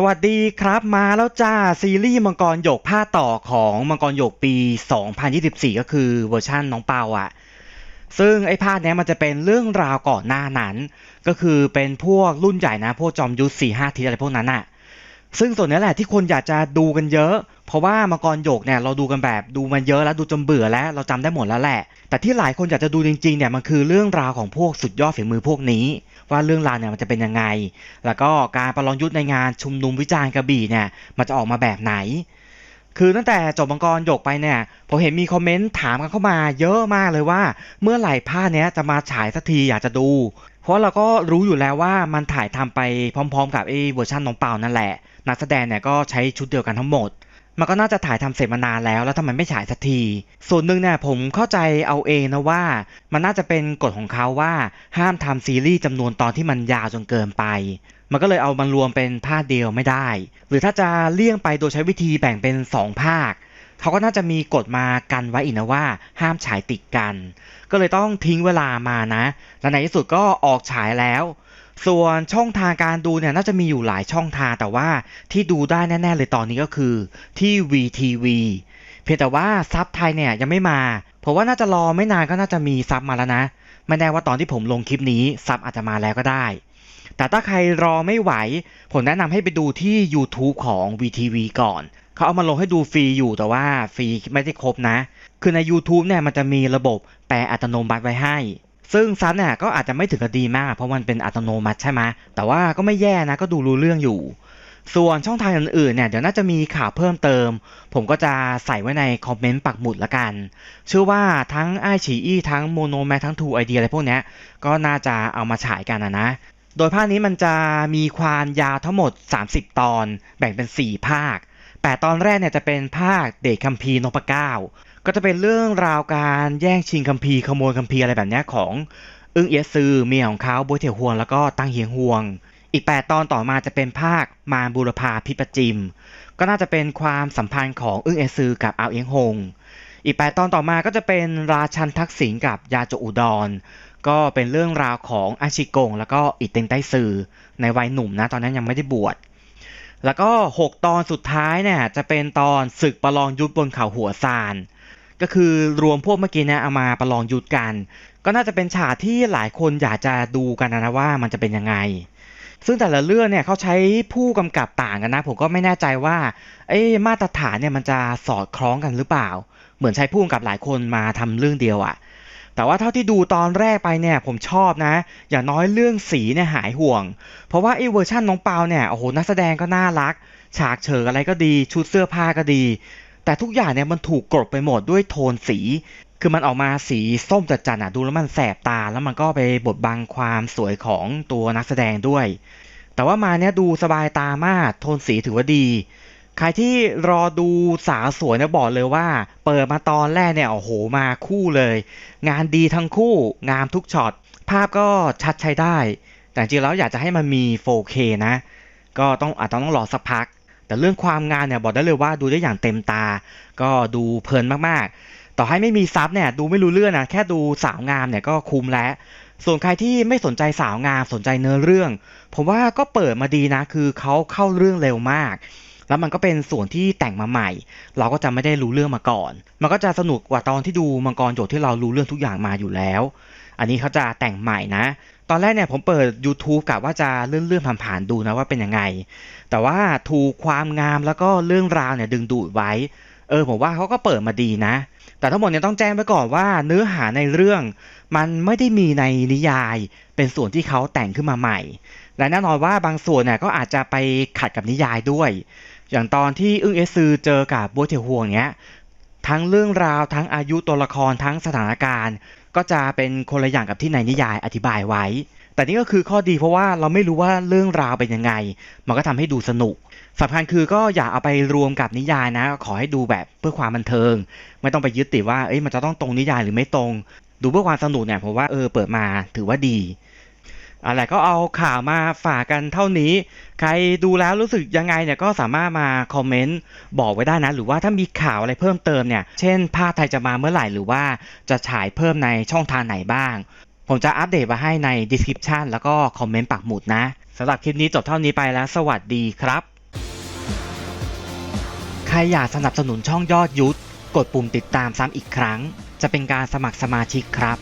สวัสดีครับมาแล้วจ้า ซีรีส์มังกรหยกภาคต่อของมังกรหยกปี 2024 ก็คือเวอร์ชั่นน้องเปาอะซึ่งไอ้ภาคเนี้ยมันจะเป็นเรื่องราวก่อนหน้านั้น ก็คือเป็นพวกรุ่นใหญ่นะ พวกจอมยุทธสี่ห้าทีอะไรพวกนั้นอะ ซึ่งส่วนนี้แหละที่คนอยากจะดูกันเยอะ เพราะว่ามังกรหยกเนี่ยเราดูกันแบบดูมันเยอะแล้วดูจนเบื่อแล้วเราจำได้หมดแล้วแหละ แต่ที่หลายคนอยากจะดูจริงๆเนี่ยมันคือเรื่องราวของพวกสุดยอดฝีมือพวกนี้ ว่าเรื่องราวเนี่ยมันจะเป็นยังไง แล้วก็การประลองยุทธในงานชุมนุมวิจารณ์กระบี่เนี่ยมันจะออกมาแบบไหน คือตั้งแต่จบมังกรหยกไปเนี่ยผมเห็นมีคอมเมนต์ถามกันเข้ามาเยอะมากเลยว่า เมื่อไหร่ภาคเนี้ยจะมาฉายสักทีอยากจะดู เพราะเราก็รู้อยู่แล้วว่ามันถ่ายทำไปพร้อม ๆ กับไอ้เวอร์ชันน้องเปานั่นแหละ นักแสดงเนี่ยก็ใช้ชุดเดียวกันทั้งหมด มันก็น่าจะถ่ายทำเสร็จมานานแล้วแล้วทำไมไม่ฉายสักที ส่วนหนึ่งเนี่ยผมเข้าใจเอาเองนะว่า มันน่าจะเป็นกฎของเขาว่าห้ามทำซีรีส์จำนวนตอนที่มันยาวจนเกินไป มันก็เลยเอามันรวมเป็นภาคเดียวไม่ได้ หรือถ้าจะเลี่ยงไปโดยใช้วิธีแบ่งเป็น 2 ภาคเขาก็น่าจะมีกฎมากันไว้อีกนะว่า ห้ามฉายติดกัน ก็เลยต้องทิ้งเวลามานะ และในที่สุดก็ออกฉายแล้ว ส่วนช่องทางการดูเนี่ยน่าจะมีอยู่หลายช่องทางแต่ว่าที่ดูได้แน่ ๆ เลยตอนนี้ก็คือที่ VTV เพียงแต่ว่าซับไทยเนี่ยยังไม่มา เพราะว่าน่าจะรอไม่นานก็น่าจะมีซับมาแล้วนะ ไม่แน่ว่าตอนที่ผมลงคลิปนี้ซับอาจจะมาแล้วก็ได้ แต่ถ้าใครรอไม่ไหว ผมแนะนำให้ไปดูที่ YouTube ของ VTV ก่อน เขาเอามาลงให้ดูฟรีอยู่แต่ว่าฟรีไม่ได้ครบนะ คือใน YouTube เนี่ยมันจะมีระบบแปลอัตโนมัติไว้ให้ ซึ่งซับเนี่ยก็อาจจะไม่ถึงกับดีมาก เพราะมันเป็นอัตโนมัติใช่ไหมแต่ว่าก็ไม่แย่นะก็ดูรู้เรื่องอยู่ส่วนช่องทางอื่นๆเนี่ยเดี๋ยวน่าจะมีข่าวเพิ่มเติม ผมก็จะใส่ไว้ในคอมเมนต์ปักหมุดละกัน เชื่อว่าทั้งไอฉีอี้ทั้งโมโนแมทั้งทูไอเดียอะไรพวกเนี้ยก็น่าจะเอามาฉายกันนะนะ โดยภาคนี้มันจะมีความยาวทั้งหมด 30 ตอน แบ่งเป็น 4 ภาค แต่ตอนแรกเนี่ยจะเป็นภาคเดชคัมภีร์นพเก้า ก็จะเป็นเรื่องราวการแย่งชิงคัมภีร์ขโมยคัมภีร์อะไรแบบนี้ของ อึ้งเอียซือเมียของเขาโบวยเถียวฮวงแล้วก็ตั้งเฮียงฮวง อีก 8 ตอนต่อมาจะเป็นภาคมารบูรพาพิปจิม ก็น่าจะเป็นความสัมพันธ์ของอึ้งเอียซือกับอาวเอียงฮง อีก 8 ตอนต่อมาก็จะเป็นราชันทักษิณกับยาโจอุดร ก็เป็นเรื่องราวของอาชิกง แล้วก็อิเต็งไต้ซือในวัยหนุ่มนะตอนนั้นยังไม่ได้บวชแล้วก็ 6 ตอนสุดท้ายเนี่ยจะเป็นตอนศึกประลองยุทธบนเขาหัวซาน ก็คือรวมพวกเมื่อกี้เนี่ยเอามาประลองยุทธกัน ก็น่าจะเป็นฉากที่หลายคนอยากจะดูกันนะว่ามันจะเป็นยังไง ซึ่งแต่ละเรื่องเนี่ยเขาใช้ผู้กำกับต่างกันนะ ผมก็ไม่แน่ใจว่าเอ้มาตรฐานเนี่ยมันจะสอดคล้องกันหรือเปล่า เหมือนใช้ผู้กำกับหลายคนมาทำเรื่องเดียวอะ แต่ว่าเท่าที่ดูตอนแรกไปเนี่ยผมชอบนะ อย่างน้อยเรื่องสีเนี่ยหายห่วง เพราะว่าไอ้เวอร์ชันน้องเปาเนี่ยโอ้โหนักแสดงก็น่ารัก ฉากเฉิอะไรก็ดีชุดเสื้อผ้าก็ดี แต่ทุกอย่างเนี่ยมันถูกกลบไปหมดด้วยโทนสี คือมันออกมาสีส้มจัดๆอะดูแล้วมันแสบตาแล้วมันก็ไปบดบังความสวยของตัวนักแสดงด้วย แต่ว่ามาเนี่ยดูสบายตามากโทนสีถือว่าดี ใครที่รอดูสาวสวยเนี่ยบอกเลยว่า เปิดมาตอนแรกเนี่ยโอ้โหมาคู่เลย งานดีทั้งคู่งามทุกช็อตภาพก็ชัดใช้ได้ แต่จริงๆแล้วอยากจะให้มันมี 4K นะ ก็ต้องอาจจะต้องรอสักพัก แต่เรื่องความงามเนี่ยบอกได้เลยว่าดูได้อย่างเต็มตา ก็ดูเพลินมากๆ ต่อให้ไม่มีซับเนี่ยดูไม่รู้เรื่องนะแค่ดูสาวงามเนี่ยก็คุ้มแล้วส่วนใครที่ไม่สนใจสาวงามสนใจเนื้อเรื่อง ผมว่าก็เปิดมาดีนะคือเขาเข้าเรื่องเร็วมาก แล้วมันก็เป็นส่วนที่แต่งมาใหม่ เราก็จะไม่ได้รู้เรื่องมาก่อน มันก็จะสนุกกว่าตอนที่ดูมังกรโจทย์ที่เรารู้เรื่องทุกอย่างมาอยู่แล้ว อันนี้เขาจะแต่งใหม่นะ ตอนแรกเนี่ยผมเปิด YouTube กะว่าจะเลื่อนๆผ่านๆดูนะว่าเป็นยังไง แต่ว่าถูกความงามแล้วก็เรื่องราวเนี่ยดึงดูดไว้ เออผมว่าเขาก็เปิดมาดีนะ แต่ทั้งหมดเนี่ยต้องแจ้งไว้ก่อนว่าเนื้อหาในเรื่อง มันไม่ได้มีในนิยาย เป็นส่วนที่เขาแต่งขึ้นมาใหม่และแน่นอนว่าบางส่วนเนี่ยก็อาจจะไปขัดกับนิยายด้วย อย่างตอนที่อึ้งเอซือเจอกับบัวเถียวฮวงเนี้ยทั้งเรื่องราวทั้งอายุตัวละครทั้งสถานการณ์ ก็จะเป็นคนละอย่างกับที่ในนิยายอธิบายไว้ แต่นี่ก็คือข้อดีเพราะว่าเราไม่รู้ว่าเรื่องราวเป็นยังไง มันก็ทำให้ดูสนุกสำคัญคือก็อย่าเอาไปรวมกับนิยายนะ ขอให้ดูแบบเพื่อความบันเทิง ไม่ต้องไปยึดติดว่าเอ้ยมันจะต้องตรงนิยายหรือไม่ตรง ดูเพื่อความสนุกเนี่ยผมว่าเออเปิดมาถือว่าดี อะไรก็เอาข่าวมาฝากกันเท่านี้ ใครดูแล้วรู้สึกยังไงเนี่ยก็สามารถมาคอมเมนต์บอกไว้ได้นะ หรือว่าถ้ามีข่าวอะไรเพิ่มเติมเนี่ย เช่นภาคไทยจะมาเมื่อไหร่หรือว่าจะฉายเพิ่มในช่องทางไหนบ้าง ผมจะอัปเดตมาให้ใน description แล้วก็คอมเมนต์ปักหมุดนะสำหรับคลิปนี้จบเท่านี้ไปแล้ว สวัสดีครับ ใครอยากสนับสนุนช่องยอดยุทธกดปุ่มติดตามซ้ำอีกครั้ง จะเป็นการสมัครสมาชิกครับ